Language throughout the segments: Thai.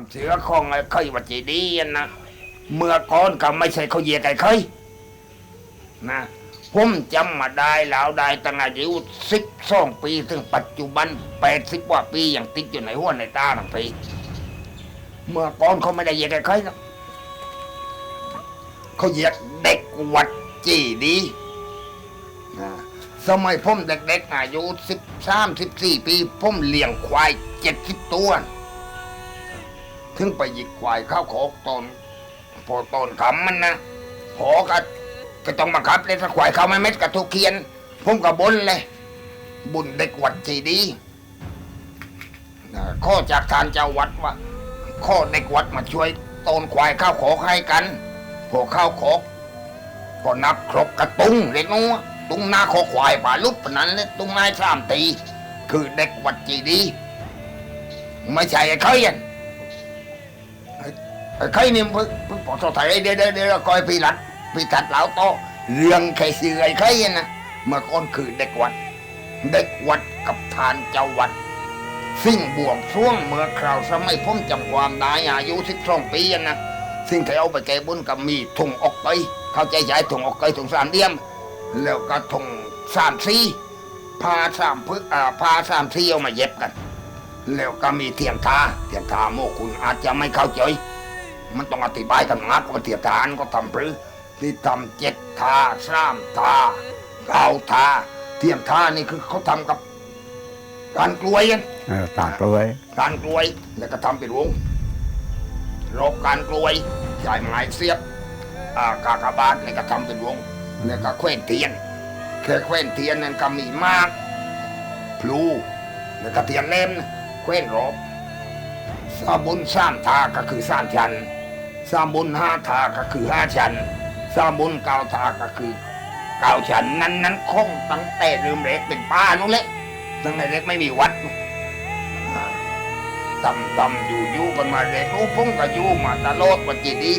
ความเชื่อของไอ้เคยวัดเจดีย์นะเมื่อก่อนก็ไม่ใช่เขาเหยียดไอ้เคยนะผมจำมาได้แล้วได้ตั้งอายุสิบสองปี ถึงปัจจุบันแปดสิบกว่าปีอย่างติดอยู่ในหัวในตาทั้งปีเมื่อก่อนเขาไม่ได้เหยียดไอ้เคยนะเขาเหยียดเด็กวัดเจดีย์นะสมัยผมเด็กๆอายุสิบสามสิบสี่ปีผมเลี้ยงควายเจ็ดสิบตัว ถึงไปหยิกควายเข้าโคกตนพอตนคำมันนะพอก็ก็ต้องบังคับเลยถ้าควายเข้าไม่เม็ดกับทุกเคียนผมก็บนเลย บุญเด็กวัดจีดีข้อจากทานเจ้าวัดว่า ข้อเด็กวัดมาช่วยตนควายเข้าโคกให้กันพอเข้าโคกก็นับครบกระตุงเล็กน้อยตุงหน้าคอควายป่าลุบปนนั้นเลยตุงนายสามตี คือเด็กวัดจีดี ไม่ใช่ไอ้เขายัน ใครนี่เพิ่งเพิ่งปอสไทยเดี๋ยวเดี๋ยวเดี๋ยวคอยพี่รัดพี่ทัดเหลาโตเรื่องใครเสื่อยใครนะเมื่อก่อนคือเด็กวัด เด็กวัดกับทานเจ้าวัด สิ่งบ่วงช่วงเมื่อคราวสมัยผมจำความได้อายุสิบสองปีนะสิ่งที่เอาไปแก้บุญกับมีถุงออกไปเข้าใจใช้ถุงออกไปถุงสามเดียม แล้วก็ถุงสามซีพาสามพึกอ่าพาสามซีเอามาเย็บกัน แล้วก็มีเทียนทาเทียนทาโมคุณอาจจะไม่เข้าใจ มันต้องอธิบายกันนักว่าเทียบทหารก็ทำปรือที่ทำเจ็ดทาสามทาเก้าทาเทียมทานี่คือเขาทำกับการกลวยกันเออตากกล้วยการกลวยแล้วก็ทำเป็นวงรอบการกลวยใช้ไม้เสียบอ่ากากบาทนี่ก็ทำเป็นวงแล้วก็แขวนเทียนแค่แขวนเทียนนั่นก็มีมากพลูแล้วก็เทียนเล่มนะแขวนรอบสามบุญสามทาก็คือสามชั้น สามบุญห้าทาก็คือห้าชั้นสามบุญเก้าทาก็คือเก้าชั้นนั้นนั้นคงตั้งแต่เริ่มเล็กเป็นป้านุ้งเล็กตั้งแต่เล็กไม่มีวัดอ่าตำตำอยู่ยู่กันมาเล็กรู้พุ่งก็อยู่มาตลอดวันจีดี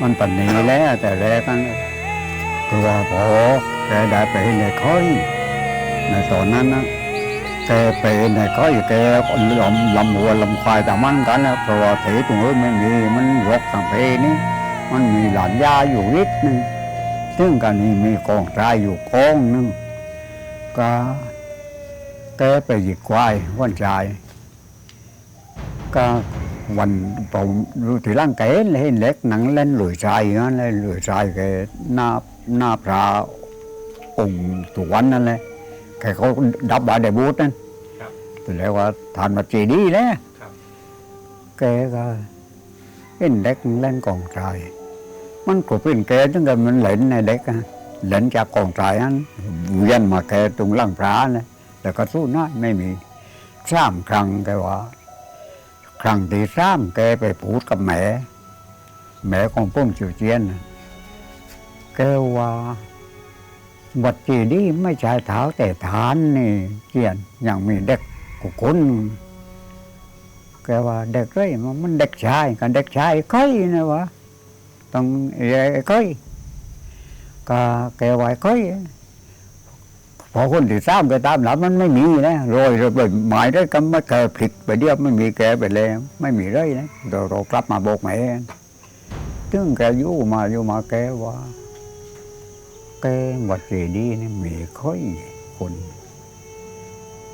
มันปันนี้แล้วแต่แรกนั้นคือว่าพอแกได้ไปในค่อยในตอนนั้นนะแกไปในค่อยแกลำลำหัวลำควายแต่มันกันนะเพราะว่าเถตรงนู้นไม่มีมันรกทางเพนี่มันมีหลานยาอยู่นิดนึงซึ่งกันนี้มีกองทรายอยู่กองหนึงก็แกไปหยิกควายวันชายก็ วันผมรู้ที่ร่างแกเห็นเล็กหนังเล่นหลุยชายอย่างนั้นเลยหลุยชายแกหน้าหน้าพระองค์ตุวันนั่นเลยแกเขาดับบาเดบูตนั่นครับแต่แล้วว่าทานมาเจดีย์แล้วครับแกก็เห็นเด็กเล่นกองทราย มันก็เป็นแกตั้งแต่มันเล่นในเด็กอะเล่นจากกองทรายนั้นเวียนมาแกตรงล่างพระนะแต่ก็สู้น้อยไม่มีสามครั้งแกว่า ครั้งที่สามแกไปพูดกับแม่แม่ของป้มจิวเจียน แกว่าวัดจีดีไม่ใช่เท้าแต่ฐานนี่เจียนยังมีเด็กกุคนแกว่าเด็กเอ้ยมันเด็กชายกันเด็กชายก้อยนะวะต้องไอ้ก้อยก็แกว่าไอ้ก้อย พอคนที่สามไปตามหลังมันไม่มีนะโรยโรยไปหมายได้ก็ไม่เคยผิดไปเดียวไม่มีแกไปเลยไม่มีเลยนะเราเรากลับมาบอกแม่ถึงแกอยู่มาอยู่มาแกว่า แกวัดเจดีนี่มีค่อยคน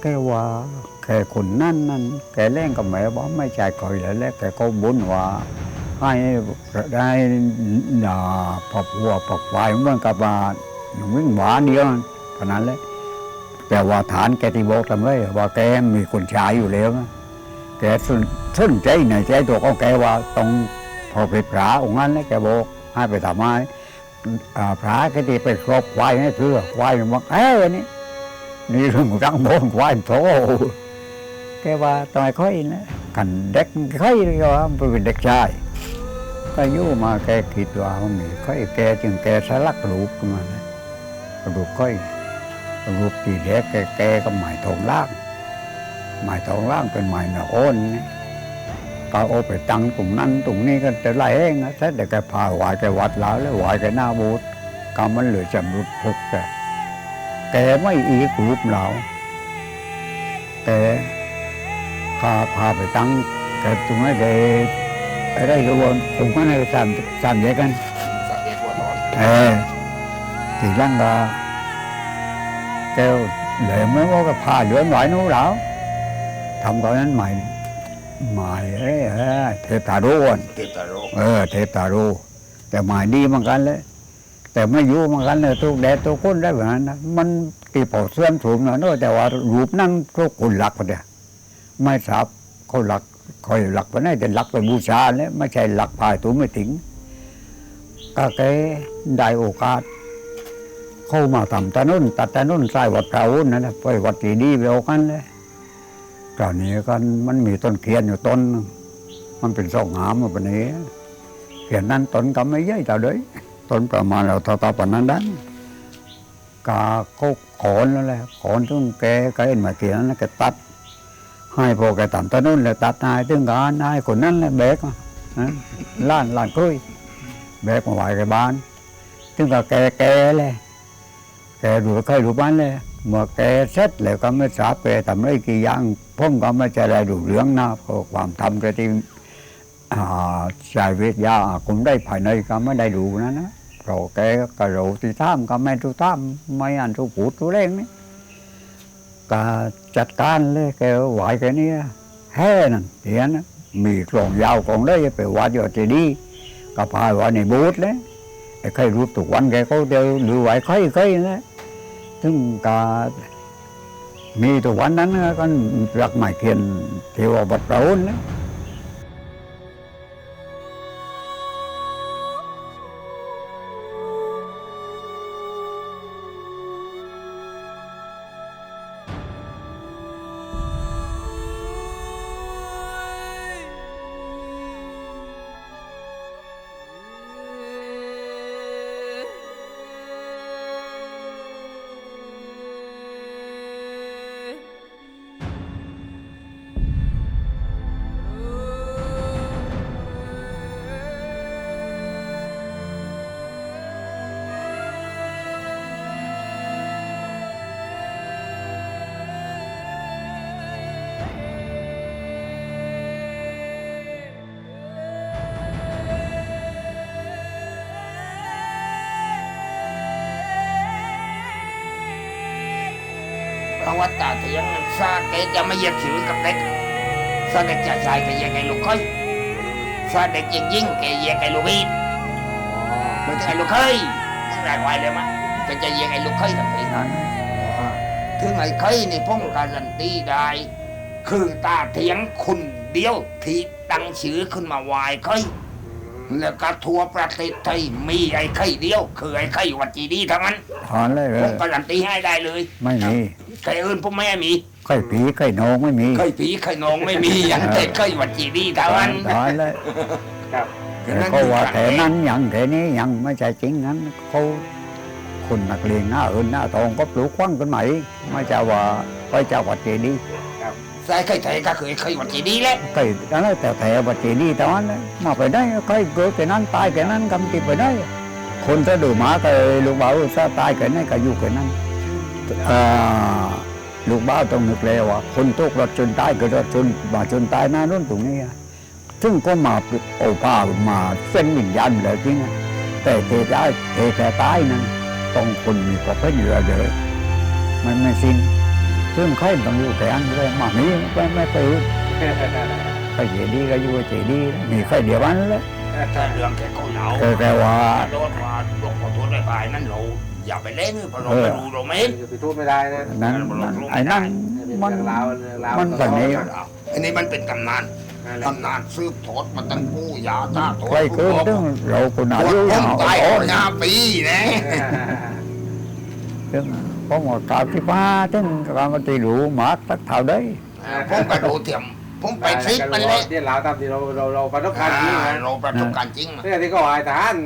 แกว่าแค่คนนั่นนั่นแกเล่นกับแม่ว่าไม่ใช่คอยแล้วแหละแกก็บุญว่าให้ได้หนาผักวัวผักควายเหมือนกับว่าหนุ่มวิ่งหวานเดียว เท่านั้นแหละแต่ว่าฐานแกที่บอกทำไว้ว่าแกมีคนชายอยู่แล้วนะแกสนสนใจในใจตัวของแกว่าต้องพอไปพระองค์นั้นแล้วแกบอกให้ไปทำไมอ่าพระแกที่ไปครอบควายให้เพื่อควายมันบอกเอ้ยนี่นี่เรื่องรังโบนควายโตแกว่าตอนค่อยนะกันเด็กค่อยก็ว่ามันเป็นเด็กชายก็ยู่มาแกคิดว่ามันมีค่อยแกจึงแกสลักรูปขึ้นมานะรูปค่อย รูปที่แดกแกแกก็หมายทองล่าง หมายทองล่างเป็นหมายหนาโอนนะก็เอาไปตั้งตรงนั้นตรงนี้ก็จะไล่เองนะแต่แต่แกพาไหวายแกวัดแล้วแล้วไหวายแกหน้าบูดก็มันเหลือจำรุดพุกแกแกไม่อีกรูปเราแกก็พาไปตั้งแกตรงนั้นแกไอ้ได้กระบวนผมก็ในสามสามแยกกันสักเอกว่าร้อนเออทีหลังก็ แก้วเหลยไม่ว่าก็พาเหลือหน่อยนู้นแล้วทำตอนนั้นใหม่ใหม่เอ้ยเอ้ยเทพตาโรนเทพตาโรเออเทพตาโรแต่ใหม่ดีเหมือนกันเลย แต่ไม่อยู่เหมือนกันเลยทุกแดดทุกคนได้แบบนั้นนะมันตีเผาเสื่อมสูงหน่อยเนอะแต่ว่ารูปนั่งทุกคนหลักไปเดียไม่ทราบเขาหลักคอยหลักไปไหนแต่หลักไปบูชาเนี่ยไม่ใช่หลักพายตัวไม่ถึง ก็แกได้โอกาส เข้ามาทำถนนตัดถนนสายวัดพระอุ่นนั่นนะไปวัดตีดีไปเอากันเลยตอนนี้ก็มันมีต้นเขียนอยู่ต้น มันเป็นสองหามมาปนนี้เขียนนั้นต้นก็ไม่ใหญ่เท่าเด้ยต้นประมาณเราเท่าๆปานนั้นนั้นกาเขาขอนแล้วแหละขอนถึงแกก็เอ็นมาเขียนนั้นแกตัด ให้พอแกทำถนนแล้วตัดนายถึงกานนายคนนั้นแหละแบกมาล้านล้านคุยแบกมาไหวแกบ้านถึงกับแกแกเลย แกดูเคยดูบ้านเลยเมื่อแกเสร็จแล้วก็ไม่ทราบแกทำอะไรกี่อย่างผมก็ไม่จะได้ดูเรื่องนะเพราะความทำแกที่อ่าชายเวทยาคุมได้ภายในก็ไม่ได้ดูนะนะเพราะแกก็รู้ที่ท่ามก็ไม่รู้ท่ามไม่อ่านทุกพูดทุเร่งนี่ก็จัดการเลยแกไหวแกเนี่แห่นั่นเห็นนะมีกลองยาวกลองได้ไปวัดยอดเจดีย์ก็พายว่าในบูธเลยไอ้ใครรู้ตุกวันแกเขาเดียวหรือไหวใครใครนะ ถึงกามีตัววันนั้นก็รักหมายเขียนเทวบัตรเรานะ ยียดไอ้ลูกบีดไม่ใช่ลูกเคยมึงได้ไวเลยมั้ยจะจะยียดไอ้ลูกเคยทำไมนั่นถึงไอ้เคยนี่ผมการันตีได้คือตาเถียงคนเดียวที่ตั้งชื่อขึ้นมาไวายเคย แล้วก็ทั่วประเทศไทยมีไอ้ไข่เดียว คือไอ้ไข่วัดจีดีทั้งนั้นถอนเลยเลผมยการันตีให้ได้เลยไม่มีไข่อื่นผมไม่ให้มีไข่ผีไข่นองไม่มีไข่ผีไข่นองไม่มีอย่างแต่ไข่วัดจีดีทั้งนั้นถอนเลยครับ แต่เขาว่าแต่นั้นยังแต่นี้ยังไม่ใช่จริงนั้นเขาคนนักเลงหน้าเอินหน้าทองก็ปลูกควั้งกันใหม่ไม่ใช่ว่าไปเจ้าวัดเจดีย์ใส่ไข่ไทยก็คือไอ้ไข่วัดจีดีแหละไข่อะไรแต่แต่วัดเจดีย์แต่วันนั้นมาไปได้ไข่เกิดแต่นั้นตายแต่นั้นกำติดไปได้ คนถ้าดูหมาก็ลูกบ่าวถ้าตายแค่นั้นก็อยู่แค่นั้นลูกบ่าต้องนึกเลยว่าคนตกรถจนตายก็รถจนมาจนตายหน้ารุ่นตรงนี้ซึ่งก็มาโอป้ามาเส้นวิญญาณเลยจริงอะแต่เทได้เทแต่ตายนั้นต้องคนมีประเภทเยอะเลยมันไม่สิ้น ซึ่งใครต้องอยู่แต่อันเลยมามีไม่ไม่ไปอื่นใครเจดีก็อยู่เจดีมีใครเดียวอันเลยถ้าเรื่องแค่คนเหนาแต่แต่ว่าโดนว่าหลวงพ่อทวดได้ไปนั่นเราอย่าไปเล่นเพราะเราเออไม่รู้เราไม่เห็นไปทูดไม่ได้นะนั้นไอ้นั่นมันมันแบบนี้อันนี้มันเป็นตำนานตำนานสืบทอดมาตั้งปู่ยาตาทวดใครเกินตึงเราคนอายุยาวตายโอ้ห้าปีนะตึงผม ว่ากาที่ป้าตึงกามาตีรู้หมาตักเท่าได้ผมก็ดูเทียม ผมไปทริปมันเลยเรื่องราวตามที่เราเราเราประสบอ่าการณ์จริงนะเราประสบการณ์จริงมาเนี่ยที่ก็วายทหาร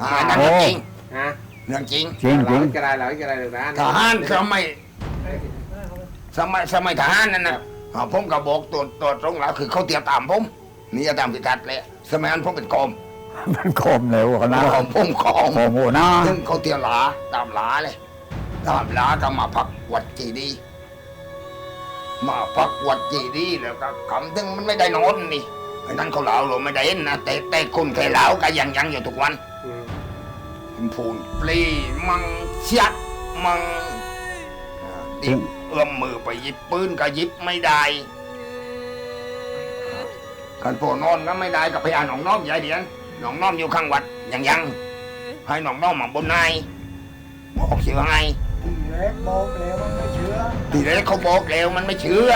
อ่านั่นเรื่องจริงฮะเรื่องจริงจริงจริงเราก็ได้เราก็ได้เลยนะทหารสมัยสมัยสมัยทหารนั่นนะอ่าผมก็บอกตัวตัวตรงแล้วคือเขาเตรียมตามผมนี่จะตามพิกัดเลยสมัยนั้นผมเป็นกรมมันคมเลยว่านะกรมผมกรมโอ้โหนะซึ่งเขาเตียวหลาตามหลาเลย ตามหลาก็มาพักวัดจีดีมาพักวัดจีดีแล้วก็คำถึงมันไม่ได้นอนนี่ไอ้นั่นเขาเหล่าเราไม่ได้เห็นนะแต่แต่คนเคยเหล่าก็ยังยังอยู่ทุกวันพูนปลีมังชัดมังดิบเอื้อมมือไปหยิบปืนก็หยิบไม่ได้กันพอนอนก็ไม่ได้กับพยานหนองน้อมยายเดียนหนองน้อมอยู่ข้างวัดยังยังให้นองน้องมาบนนายบอกเชื่อไงเล็กบอกแล้วมันไม่เชื่อ ทีแรกเขาบอกแล้วมันไม่เชื่อ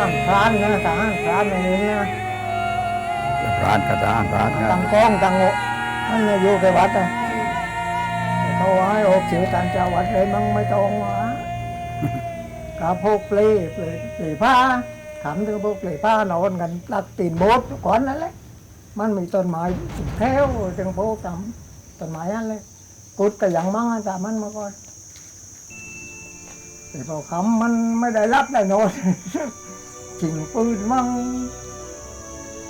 หารพรานนะทหารพรานอย่างนี้นะร้านกระดานร้านนะตั้งกองตั้งโอมันน่ะอยู่แค่วัดอะแต่เขาว่าให้ออกเสียงตามเจ้าวัดเลยมั้งไม่ต้องวะกาพกเปลเปลเปลผ้าขำถึงพวกเปลผ้านอนกันหลักตีนโบสถ์ก่อนนั่นแหละมันมีต้นไม้สิบแถวจึงพกจำต้นไม้นั่นเลยกุดก็ยังมั่งอะแต่มันมาก่อนแต่พอคำมันไม่ได้รับได้นอน ชิงปืนมั่ง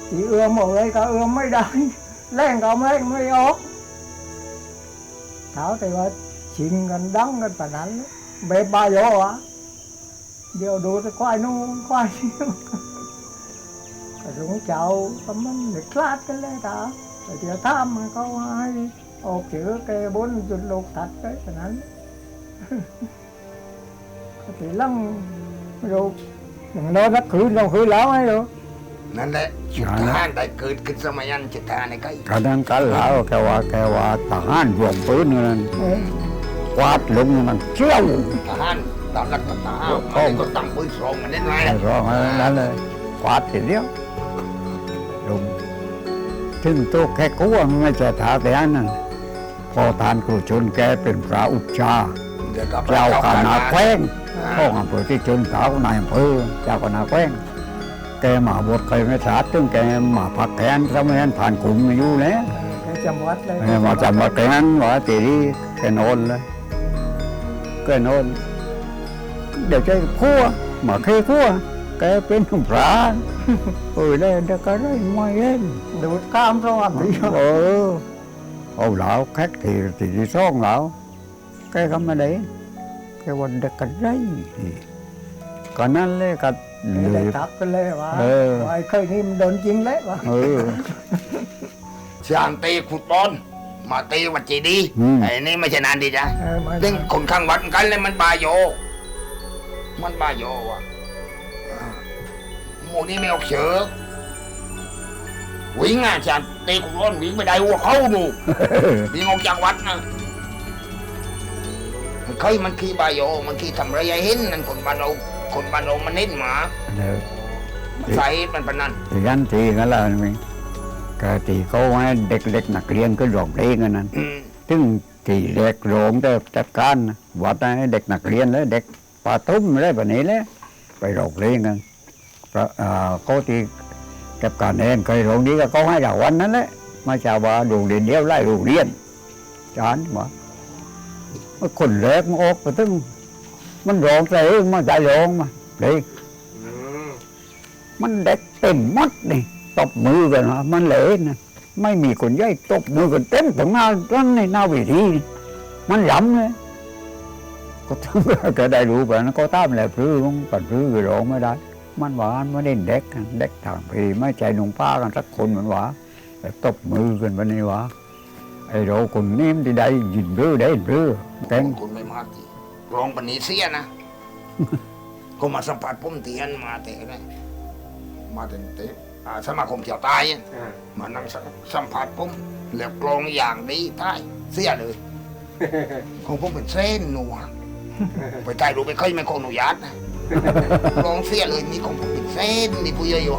ที่เอื้อมอะไรก็เอื้อมไม่ได้แรงก็แรงไม่ออกเท้าแต่ว่าชิงกันดังกันปานนั้นเบบายโยอะเดี๋ยวดูแต่ควายนู่นควายนี่ก็หลงเจ้าก็มันเด็กคลาดกันเลยค่ะแต่เดี๋ยวถ้ามันก็ว่าให้ออกเจอแกบนจุดโลกตัดไปปานนั้นก็ตีลังไม่รู้อย่าง น้อยสักคืนสองคืนแล้วไงรู้นั่นแหละชุดทหารได้เกิดขึ้นสมัยนั้นชุดทหารในใกล้กระดังกันแล้วแกว่าแกว่าทหารรวมปืนนั่นเออกวาดลงนั่นเชี่ยวทหารตามหลักทหารโอ้มันก็ตั้งปืนสองกันได้ไงไอ้ร้องอะไรนั่นเลยกวาดทีเดียวลงถึงตัวแค่กลัวมันไม่ใช่ท้าแต่อันนั้นพอทานครูชนแกเป็นพระอุปชาเดี๋ยวก็เจ้าคณะแขวง พ่ออำเภอที่ชนสาวนายอำเภอเจ้าคณะแขวงแกมาบทเคยไม่สาดตึงแกมาพักแทนสมัยนั้นผ่านกลุ่มมาอยู่แล้วแกจำวัดเลยแกมาจำว่าแกนั้นว่าตีดีแกนอนเลยแกนอนเดี๋ยวใจพัวมาเคยพัวแกเป็นพระเออได้แต่ก็ได้ไม่เห็นดูดข้ามสวรรค์ดีเออเอาเหลาแคกทีทีที่สองเหลาแกก็ไม่ได้ แกวันเด็กกันไรก็นั่นเลยก็เหลืได้อทับกันเลยว่าเออไอ้เคยนี่มันโดนจริงแล้ววะเออช่างตีขุดบอลมาตีวัดจีดีย์อืมไอ้นี่ไม่ใช่นานดีจ้ะเออมันเรื่องคนข้างวัดกันเลยมันบาโย มันบาโยอะอ่าหมูนี่ไม่ออกเชือกวิ่งอะช่างตีขุดบอลวิ่งไปได้หัวเข้าหนูวิ่งออกจากวัดนะ มันเคยมันขี้บาโยมันขี้ทำระยะเห็นนั่นคนบ้านเราคนบ้านเรามันเห็นหมาเดี๋ยวมันใส่มันปะนันทีนั้นทีกันแล้วนี่ก็ทีเขาให้เด็กๆนักเรียนก็ร้องเพลงกันนั้นอืมถึงทีเด็กร้องได้จัดการนะวัดให้เด็กนักเรียนแล้วเด็กปาตุ้มอะไรแบบนี้แหละไปร้องเพลงกันเพราะอ่าเขาที่เก็บการเองเคยร้องนี้ก็เขาให้รางวัลนั่นแหละไม่ใช่ว่าโรงเรียนเดียวไล่โรงเรียนจาน ว่าคนแรกมันออกไปถึงมันร้องเพลงมันใจร้องมาเพลงอืมมันเด็กเต็มหมดนี่ตบมือกันนะมันเลยนะไม่มีคนย่อยตบมือกันเต็มถึงหน้าต้านในหน้าเวิธีมันย้ำเลยก็ต้องก็ได้รู้ไปนะก็ตามแหละพลื้งปัดพลื้ก็ร้องไม่ได้ มันหวานไม่ได้เด็กเด็กทางพีไม่ใจหนุ่งป้ากันสักคนเหมือนหวาแต่ตบมือกันวันนี้หวา ไอ้เราคนนี้มันที่ได้ยินเรือได้ยินเรือแกงคุณไม่มากทีรองปนีเสียนะ ก็มาสัมผัสผมเตียนมาแต่นะมาเต็มเต็มอ่าสมาคมเที่ยวใตายอะอ่ามานั่งสัสัมผัสผมแล้วกลองอย่างดีท้ายเสียเลยของผมเป็นเส้นหนัวไปใต้รูปไปเคยไม่คงหนูยัดนะกลองเสียเลยนี่ของผมเป็นเส้นนี่ผู้ใหญ่อยู่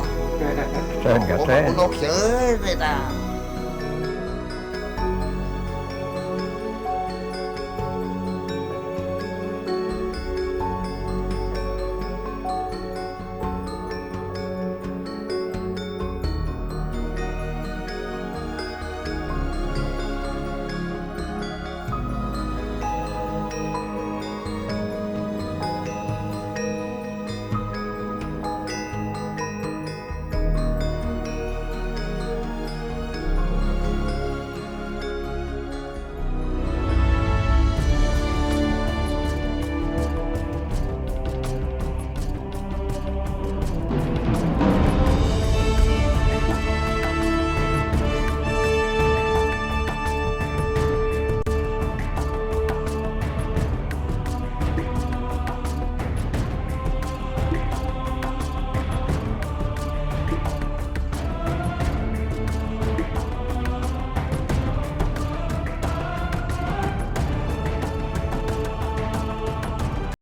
เส้นกับผมเส้นคุณโลกเสือเลยนะ